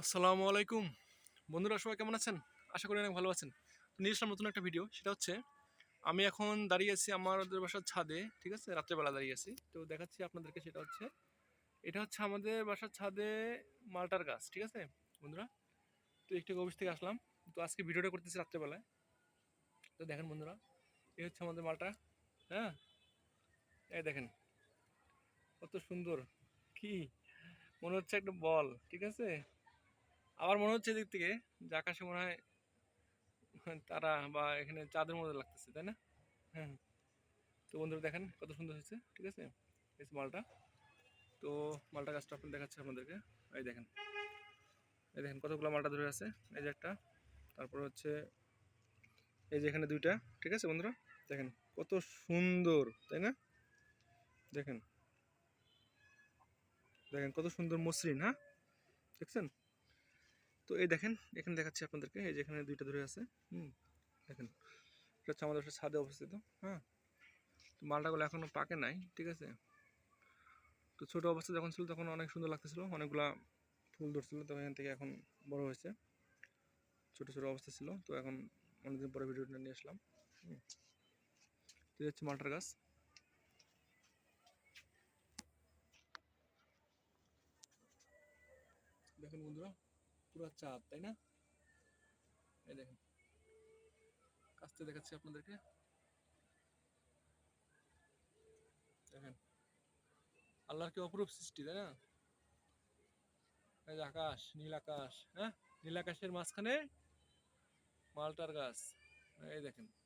আসসালামু আলাইকুম। বন্ধুরা, সবাই কেমন আছেন? আশা করি অনেক ভালো আছেন। তো নিয়ে আসলাম নতুন একটা ভিডিও সেটা হচ্ছে আমি এখন দাঁড়িয়ে আছি আমাদের বাসার ছাদে, ঠিক আছে? রাত্রেবেলা দাঁড়িয়ে আছি। তো দেখাচ্ছি আপনাদেরকে, সেটা হচ্ছে, এটা হচ্ছে আমাদের বাসার ছাদে মালটার গাছ, ঠিক আছে? বন্ধুরা, তো একটু অফিস থেকে আসলাম। তো আজকে ভিডিওটা করতেছি রাত্রেবেলায়। তো দেখেন বন্ধুরা এই হচ্ছে আমাদের মালটা হ্যাঁ? এই দেখেন, কত সুন্দর, কি? মনে হচ্ছে একটা বল, ঠিক আছে? আমার মনে হচ্ছে এদিক থেকে, যে আকাশে মনে হয় তারা বা এখানে চাঁদের মতো লাগতেছে, তাই না? হ্যাঁ তো বন্ধুরা দেখেন কত সুন্দর হয়েছে, ঠিক আছে? এই মালটা। তো মালটা গাছটা আপনি দেখাচ্ছে আপনাদেরকে। এই দেখেন। এই দেখেন কতগুলো মালটা ধরে আছে, এই যে একটা। তারপর হচ্ছে এই যে এখানে দুইটা, ঠিক আছে বন্ধুরা? দেখেন কত সুন্দর, তাই না? দেখেন। দেখেন কত সুন্দর মসৃণ হ্যাঁ? দেখছেন? তো এই দেখেন, এখানে দেখাচ্ছি আপনাদেরকে, এই যে এখানে দুইটা ধরে আছে, হুম, দেখেন, এটা হচ্ছে আমাদের ছাদে অবস্থিত হ্যাঁ তো মালটাগুলো এখনও পাকে নাই, ঠিক আছে, তো ছোটো অবস্থা যখন ছিল তখন অনেক সুন্দর লাগতেছিল, অনেকগুলা ফুল ধরছিল তো এখান থেকে এখন বড় হয়েছে, ছোটো ছোটো অবস্থা ছিল, তো এখন অনেকদিন পরে ভিডিওটা নিয়ে আসলাম। তো হচ্ছে মালটার গাছ দেখুন বন্ধুরা পুরো চাঁদ তাই না? এই দেখেন। কাছতে দেখাচ্ছি আপনাদেরকে। দেখেন। আল্লাহর কি অপরূপ সৃষ্টি, তাই না? এই যে আকাশ, নীল আকাশ হ্যাঁ? নীল আকাশের মাঝখানে মালটার গাছ। এই দেখেন দেখেন।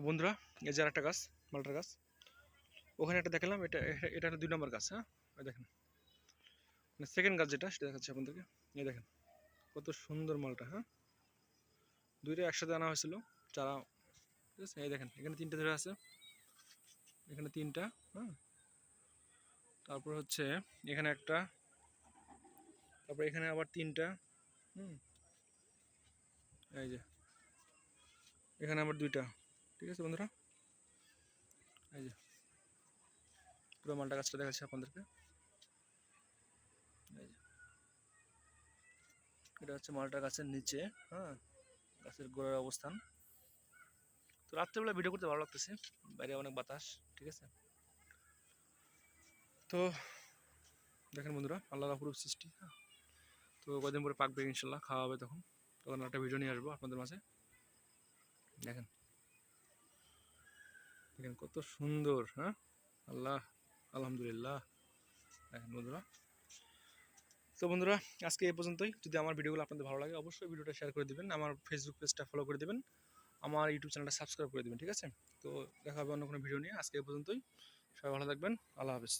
তো বন্ধুরা, এই যে একটা গাছ, মালটার গাছ। ওখানে একটা দেখালাম, এটা এটা- দুই নম্বর গাছ হ্যাঁ? দেখেন। সেকেন্ড গাছ যেটা, সেটা দেখাচ্ছি আপনাদেরকে। এই দেখেন, কত সুন্দর মালটা হ্যাঁ? দুইটা একসাথে আনা হয়েছিল, চারা। ঠিক আছে? এই দেখেন, এখানে তিনটে ধরে আছে। এখানে তিনটা হ্যাঁ? তারপর হচ্ছে, এখানে একটা। তারপর এখানে আবার তিনটা, হুম? এই যে, এখানে আবার দুইটা। ঠিক আছে বন্ধুরা? এই যে, পুরো মালটা গাছটা দেখাচ্ছি আপনাদেরকে। এটা হচ্ছে মালটা গাছের নিচে হ্যাঁ গাছের গোড়ার অবস্থান। তো রাত্রেবেলা ভিডিও করতে ভালো লাগতেছে, বাইরে অনেক বাতাস, ঠিক আছে? তো দেখেন বন্ধুরা আল্লাহর অপরূপ সৃষ্টি হ্যাঁ। তো কদিন পরে পাকবে ইনশাল্লাহ, খাওয়া হবে তখন। তখন একটা ভিডিও নিয়ে আসব আপনাদের মাঝে। দেখেন। দেখেন কত সুন্দর হ্যাঁ? আল্লাহ, আলহামদুলিল্লাহ। দেখেন বন্ধুরা। তো বন্ধুরা, আজকে এই পর্যন্তই। যদি আমার ভিডিওগুলো আপনাদের ভালো লাগে, অবশ্যই ভিডিওটা শেয়ার করে দেবেন। আমার ফেসবুক পেজটা ফলো করে দেবেন। আমার ইউটিউব চ্যানেলটা সাবস্ক্রাইব করে দেবেন, ঠিক আছে? তো দেখা হবে অন্য কোনো ভিডিও নিয়ে। আজকে এই পর্যন্তই। সবাই ভালো থাকবেন। আল্লাহ হাফিজ।